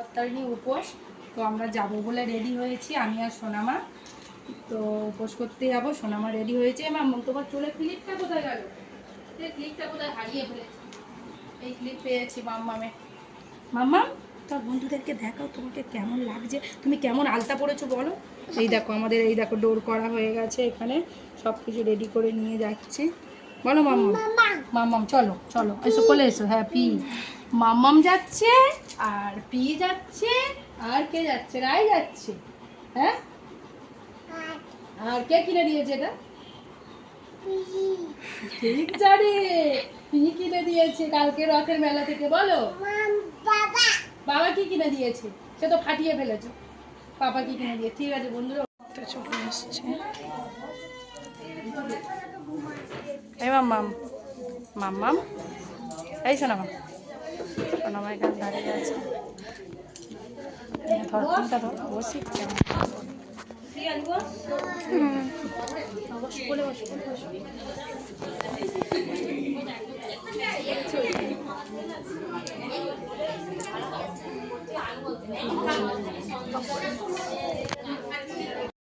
সপ্তাহিনী উপোস। তো আমরা যাব বলে রেডি হয়েছি, আমি আর সোনামা। তো উপোস করতে যাব, সোনামা রেডি হয়েছে। ম্যাম তোমার চুলে ক্লিপটা কোথায় গেল? ক্লিপটা কোথায়? হারিয়ে ফেলেছি। এই ক্লিপ পেয়েছি মাম্মামে। মাম্মাম, তোর বন্ধুদেরকে দেখাও, তোমাকে কেমন লাগছে? তুমি কেমন আলতা পড়েছো বলো? এই দেখো, আমাদের এই দেখো, ডোর করা হয়ে গেছে এখানে। সব কিছু রেডি করে নিয়ে যাচ্ছি। বলো মাম্মাম মাম্মাম চলো চলো। এসো কোলে এসো। হ্যাঁ পি মাম্মাম যাচ্ছে আর পি যাচ্ছে আর কে যাচ্ছে? রাই যাচ্ছে। হ্যাঁ? আর কে কিনে দিয়েছে এটা? ঠিক জানি। পি কিনে দিয়েছে কালকে রথের মেলা থেকে বলো। বাবা। কি কিনে দিয়েছে? সে তো ফাটিয়ে ফেলেছো। পাপা কি কিনে দিয়েছে ঠিক আছে বন্ধুরা। তো চলে এসছে। এই মাম্মাম মাম্মাম এই শোনা মা শোনা মা এখানে দাঁড়িয়ে আছে। ধর ফোনটা ধর বসো।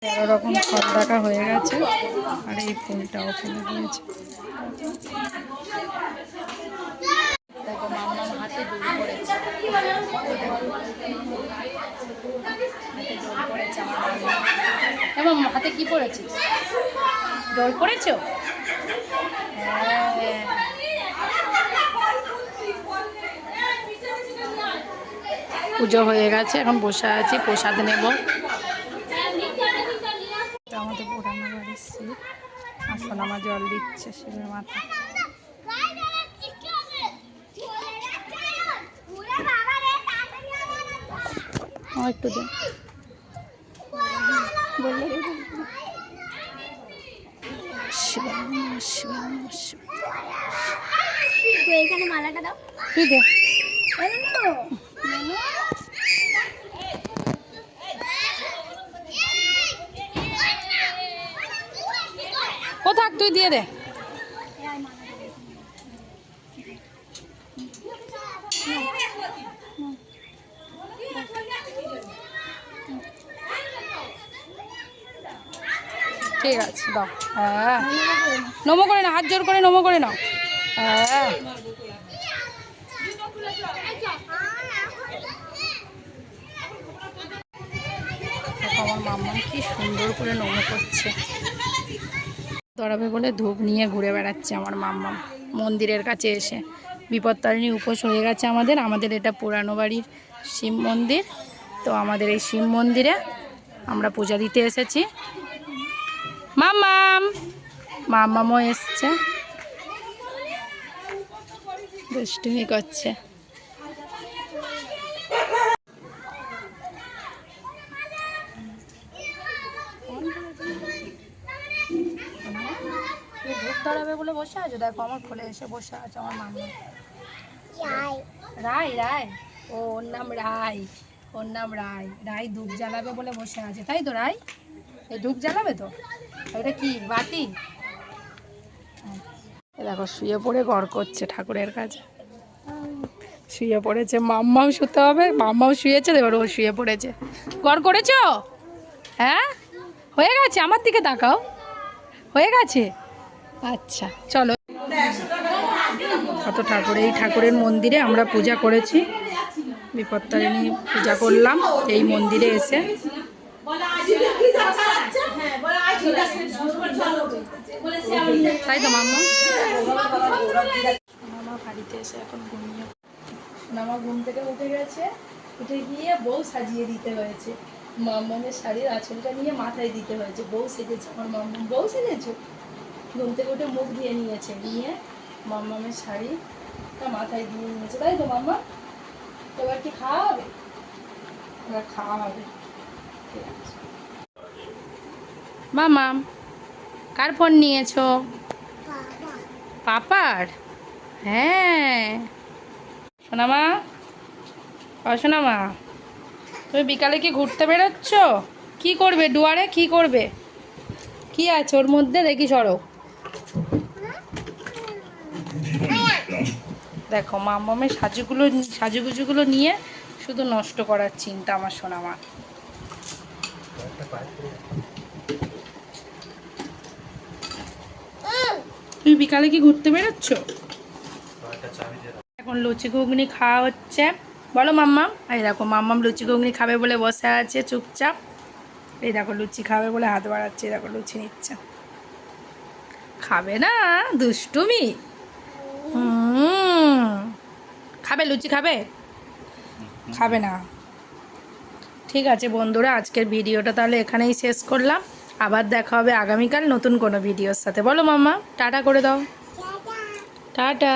তেরো রকম ফল রাখা হয়ে গেছে আর এই ফুলটাও ফেলে দিয়েছে। দেখো হাতে দড়ি পড়েছে হাতে কি পড়েছিস দড়ি পড়েছো? হ্যাঁ পুজো হয়ে গেছে এখন বসে আছি প্রসাদ নেব। আমাদের পুরানো বাড়ির শিব আর সোনামা জল দিচ্ছে শিবের মাথা আমার একটু দিন বললে। এখানে মালাটা দাও। তুই দে? ও থাক তুই দিয়ে দে। ঠিক আছে, দাও। হ্যাঁ নমো করে না হাত জোর করে নমো করে নাও। হ্যাঁ আমার মাম্মা কি সুন্দর করে নমো করছে। দরাবে বলে ধূপ নিয়ে ঘুরে বেড়াচ্ছে আমার মাম্মা। মন্দিরের কাছে এসে। বিপত্তারিণী উপোস হয়ে গেছে আমাদের। আমাদের এটা পুরানো বাড়ির শিব মন্দির। তো আমাদের এই শিব মন্দিরে আমরা পূজা দিতে এসেছি। মাম্মাম! মাম্মামও এসছে। দুষ্টুমি করছে তুমি ধূপ ধরাবে বলে বসে আছো? দেখো আমার কোলে এসে বসে আছে আমার মাম্মা রাই। রাই ও ওর নাম রাই। ওর নাম রাই। রাই ধূপ জ্বালাবে বলে বসে আছে। তাই তো রাই? এই ধূপ জ্বালাবে তো? এটা কি বাতি? এ দেখো শুয়ে পড়ে গড় করছে ঠাকুরের কাছে। শুয়ে পড়েছে মাম্মাও শুতে হবে। মাম্মাও শুয়েছে এবার ও শুয়ে পড়েছে। গড় করেছ? হ্যাঁ? হয়ে গেছে? আমার দিকে তাকাও। হয়ে গেছে? আচ্ছা চলো। কত ঠাকুর, এই ঠাকুরের মন্দিরে আমরা পূজা করেছি। বিপত্তারিণী পূজা করলাম, এই মন্দিরে এসে। তাই তো মাম্মা মামা বাড়িতে এসে এখন ঘুমিয়ে মামা ঘুম থেকে উঠে গেছে, উঠে গিয়ে বউ সাজিয়ে দিতে হয়েছে। মাম্মামের শাড়ির আঁচলটা নিয়ে মাথায় দিতে হয়েছে। বউ সেজেছে, আমার মাম্মাম বউ সেজেছো? ঘুম থেকে মুখ দিয়ে নিয়েছে, নিয়ে মাম্মামের শাড়িটা মাথায় দিয়ে নিয়েছে। তাই তো মাম্মা? এবার কি খাওয়া হবে এবার খাওয়া হবে মামাম, কার ফোন নিয়েছো? পাপার? হ্যাঁ। সোনামা? ও সোনামা, তুমি বিকালে কি ঘুরতে বেরোচ্ছ? কি করবে? দুয়ারে কি করবে? কি আছে ওর মধ্যে? দেখি সরো। দেখো মামামের সাজুগুলো, সাজুগুজুগুলো নিয়ে শুধু নষ্ট করার চিন্তা আমার সোনামা তুমি বিকালে কি ঘুরতে বেরোচ্ছ? এখন লুচি ঘুগনি খাওয়া হচ্ছে। বলো মাম্মাম এই দেখো, মাম্মাম লুচি ঘুগনি খাবে বলে বসে আছে, চুপচাপ। এই দেখো, লুচি খাবে বলে হাত বাড়াচ্ছে, এই দেখো, লুচি নিচ্ছে। খাবে না, দুষ্টুমি। খাবে, লুচি খাবে? খাবে না। ঠিক আছে বন্ধুরা, আজকের ভিডিওটা তাহলে এখানেই শেষ করলাম। আবার দেখা হবে আগামীকাল নতুন কোনো ভিডিওর সাথে। বলো মাম্মা, টাটা করে দাও। টাটা।